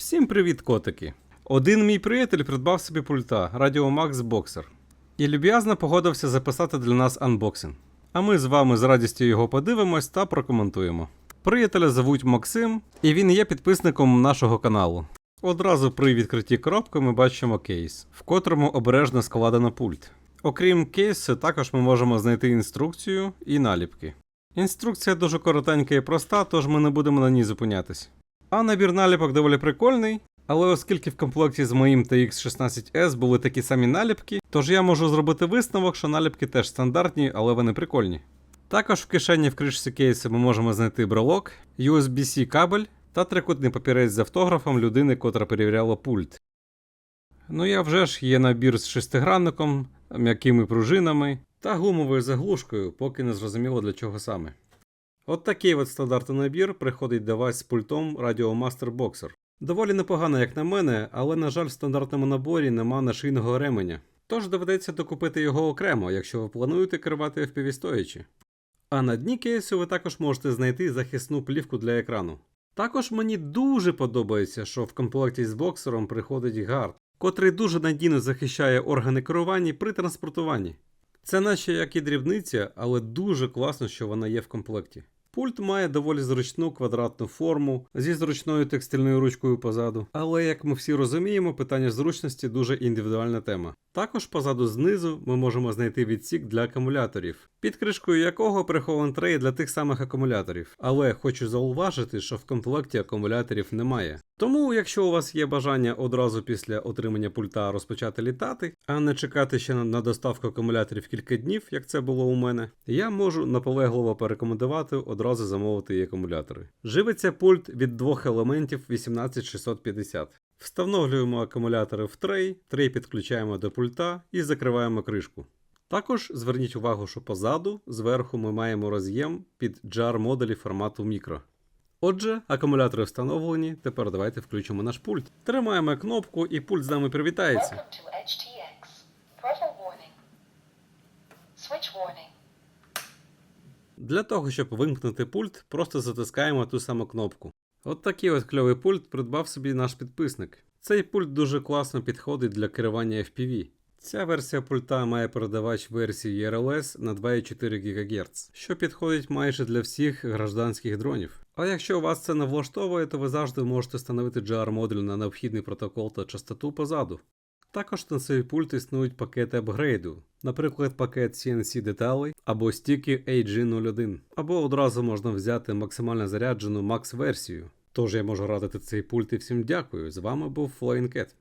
Всім привіт, котики! Один мій приятель придбав собі пульта Радіо Max Boxer і люб'язно погодився записати для нас анбоксинг. А ми з вами з радістю його подивимось та прокоментуємо. Приятеля звуть Максим, і він є підписником нашого каналу. Одразу при відкритті коробки ми бачимо кейс, в котрому обережно складено пульт. Окрім кейсу, також ми можемо знайти інструкцію і наліпки. Інструкція дуже коротенька і проста, тож ми не будемо на ній зупинятись. А набір наліпок доволі прикольний, але оскільки в комплекті з моїм TX16S були такі самі наліпки, тож я можу зробити висновок, що наліпки теж стандартні, але вони прикольні. Також в кишені в кришці кейсу ми можемо знайти брелок, USB-C кабель та трикутний папірець з автографом людини, котра перевіряла пульт. Ну я вже ж є набір з шестигранником, м'якими пружинами та гумовою заглушкою, поки не зрозуміло для чого саме. От такий от стандартний набір приходить до вас з пультом Radio Master Boxer. Доволі непогано, як на мене, але, на жаль, в стандартному наборі нема нашийного ременя. Тож доведеться докупити його окремо, якщо ви плануєте керувати FPV стоячи. А на дні кейсу ви також можете знайти захисну плівку для екрану. Також мені дуже подобається, що в комплекті з боксером приходить гард, котрий дуже надійно захищає органи керування при транспортуванні. Це наче як і дрібниця, але дуже класно, що вона є в комплекті. Пульт має доволі зручну квадратну форму зі зручною текстильною ручкою позаду. Але як ми всі розуміємо, питання зручності дуже індивідуальна тема. Також позаду знизу ми можемо знайти відсік для акумуляторів, під кришкою якого прихований трей для тих самих акумуляторів. Але хочу зауважити, що в комплекті акумуляторів немає. Тому, якщо у вас є бажання одразу після отримання пульта розпочати літати, а не чекати ще на доставку акумуляторів кілька днів, як це було у мене, я можу наполегливо порекомендувати одразу замовити і акумулятори. Живиться пульт від двох елементів 18650. Встановлюємо акумулятори в трей, трей підключаємо до пульта і закриваємо кришку. Також зверніть увагу, що позаду, зверху ми маємо роз'єм під JAR модулі формату мікро. Отже, акумулятори встановлені, тепер давайте включимо наш пульт. Тримаємо кнопку і пульт з нами привітається. Switch warning. Для того, щоб вимкнути пульт, просто затискаємо ту саму кнопку. От такий от кльовий пульт придбав собі наш підписник. Цей пульт дуже класно підходить для керування FPV. Ця версія пульта має передавач версії RLS на 2,4 ГГц, що підходить майже для всіх гражданських дронів. А якщо вас це не влаштовує, то ви завжди можете встановити GR-модуль на необхідний протокол та частоту позаду. Також на цей пульт існують пакети апгрейду, наприклад, пакет CNC деталей або стіки AG01, або одразу можна взяти максимально заряджену Max версію. Тож я можу радити цей пульт і всім дякую. З вами був FlyingCat.